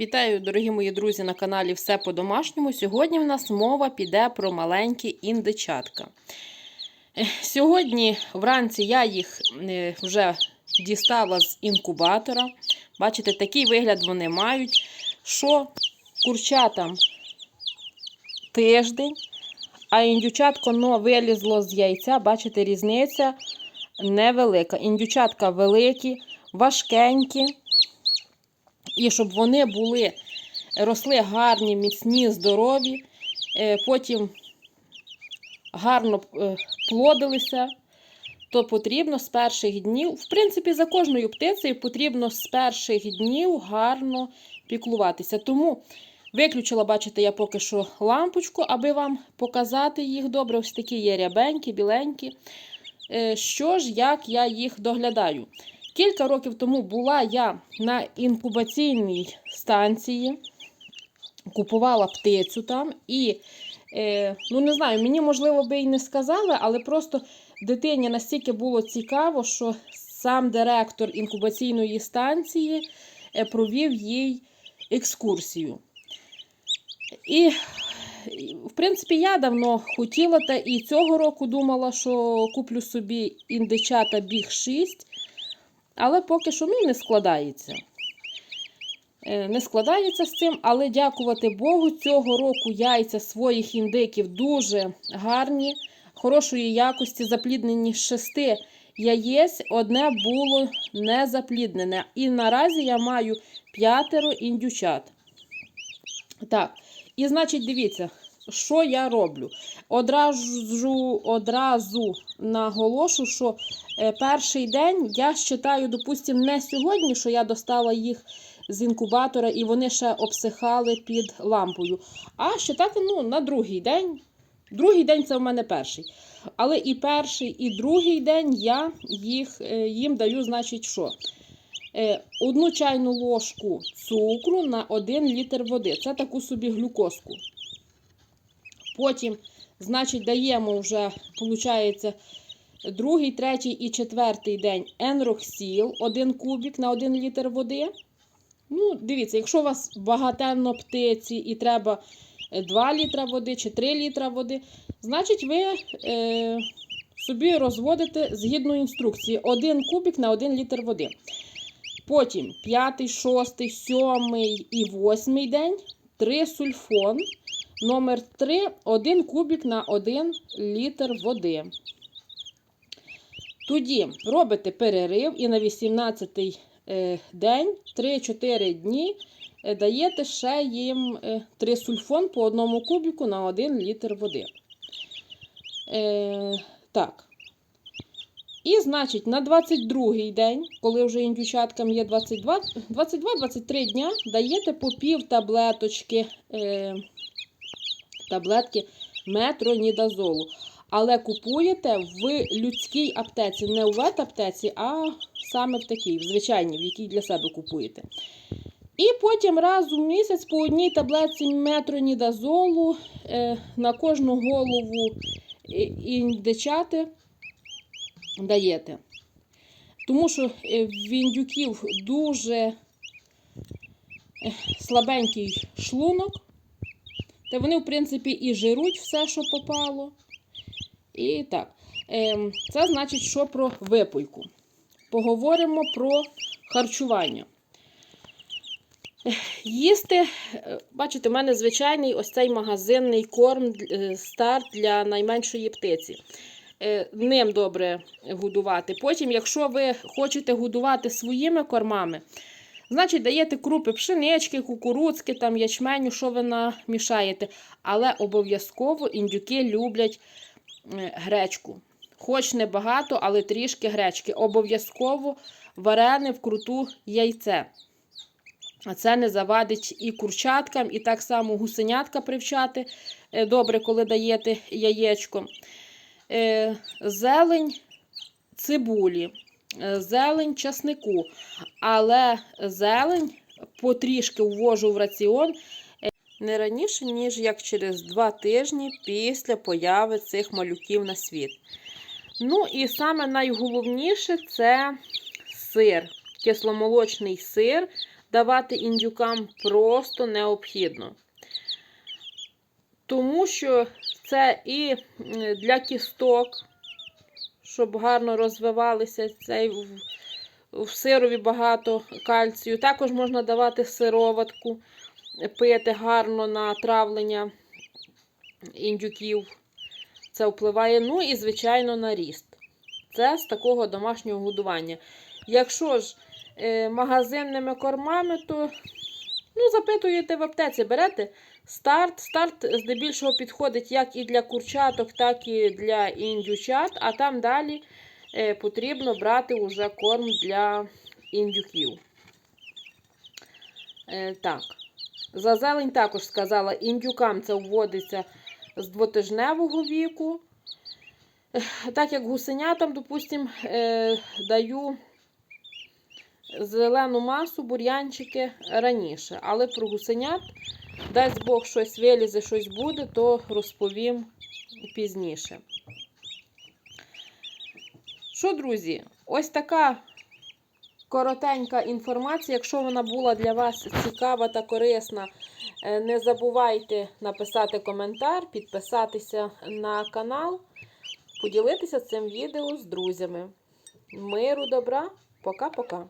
Вітаю, дорогі мої друзі, на каналі Все по-домашньому. Сьогодні в нас мова піде про маленькі індичатка. Сьогодні вранці я їх е, вже дістала з інкубатора. Бачите, такий вигляд вони мають. Що курчатам тиждень, а індючатко но вилізло з яйця. Бачите, різниця невелика. Індючатка великі, важкенькі. І щоб вони були, росли гарні, міцні, здорові, е, потім гарно е, плодилися, то потрібно з перших днів, в принципі, за кожною птицею потрібно з перших днів гарно піклуватися. Тому виключила, бачите, я поки що лампочку, аби вам показати їх добре. Ось такі є рябенькі, біленькі. Е, Що ж, як я їх доглядаю? Кілька років тому була я на інкубаційній станції, купувала птицю там і, е, ну не знаю, мені можливо би і не сказали, але просто дитині настільки було цікаво, що сам директор інкубаційної станції е, провів їй екскурсію. І, в принципі, я давно хотіла та і цього року думала, що куплю собі індичата біг 6. Але поки що ну, не складається. Е, Не складається з цим, але дякувати Богу, цього року яйця своїх індиків дуже гарні, хорошої якості, запліднені з шести яєць, одне було не запліднене. І наразі я маю п'ятеро індючат. Так, і значить, дивіться, що я роблю. Одразу, одразу наголошу, що е, перший день я вважаю, допустимо, не сьогодні, що я достала їх з інкубатора і вони ще обсихали під лампою. А так ну, на другий день. Другий день це в мене перший. Але і перший, і другий день я їх, е, їм даю, значить, що? Е, Одну чайну ложку цукру на 1 літр води. Це таку собі глюкозку. Потім, значить, даємо вже, виходить, другий, третій і четвертий день енроксіл, 1 кубик на 1 літр води. Ну, дивіться, якщо у вас багатенно птиці і треба 2 літра води чи 3 літра води, значить ви е, собі розводите згідно інструкції 1 кубик на 1 літр води. Потім 5, 6, 7 і 8 день трисульфон. Номер 3 1 кубик на 1 літр води. Тоді робите перерив і на 18-й е, день 3-4 дні е, даєте ще їм е, трисульфон по одному кубику на 1 літр води. Так. І, значить, на 22-й день, коли вже індючаткам є 22-23 дня, даєте по пів таблеточки. Е, таблетки метронідазолу. Але купуєте в людській аптеці, не у ветаптеці, а саме в такій, в звичайній, в якій для себе купуєте. І потім раз у місяць по одній таблетці метронідазолу е, на кожну голову індичати даєте. Тому що е, в індюків дуже е, слабенький шлунок. Та вони, в принципі, і жируть все, що попало. І так, ем, це значить, що про випойку. Поговоримо про харчування. Їсти, е, бачите, в мене звичайний ось цей магазинний корм е, старт для найменшої птиці. Е, Ним добре годувати. Потім, якщо ви хочете годувати своїми кормами, Значить, даєте крупи пшенички, кукурудзки, там, ячменю, що ви намішаєте. Але обов'язково індюки люблять гречку. Хоч не багато, але трішки гречки. Обов'язково варене вкруту яйце. А це не завадить і курчаткам, і так само гусенятка привчати. Добре, коли даєте яєчко. Зелень цибулі. Е, зелень часнику. Але зелень потрішки ввожу в раціон е, не раніше, ніж як через 2 тижні після появи цих малюків на світ. Ну, і саме найголовніше це сир, кисломолочний сир. давати індюкам просто необхідно. Тому що це і для кісток, щоб гарно розвивалися цей в, сирові багато кальцію. Також можна давати сироватку, пити гарно на травлення індюків. Це впливає. Ну і, звичайно, на ріст. Це з такого домашнього годування. Якщо ж е, магазинними кормами, то ну, запитуєте в аптеці, берете старт. Старт здебільшого підходить як і для курчаток, так і для індючат, а там далі е, потрібно брати уже корм для індюків. Е, так. За зелень також сказала, індюкам це вводиться з двотижневого віку. Так як гусенятам, допустим, е, даю зелену масу, бур'янчики раніше. Але про гусенят, дасть Бог щось вилізе, щось буде, то розповім пізніше. Що, друзі, ось така коротенька інформація. Якщо вона була для вас цікава та корисна, е, не забувайте написати коментар, підписатися на канал, поділитися цим відео з друзями. Миру, добра, пока-пока.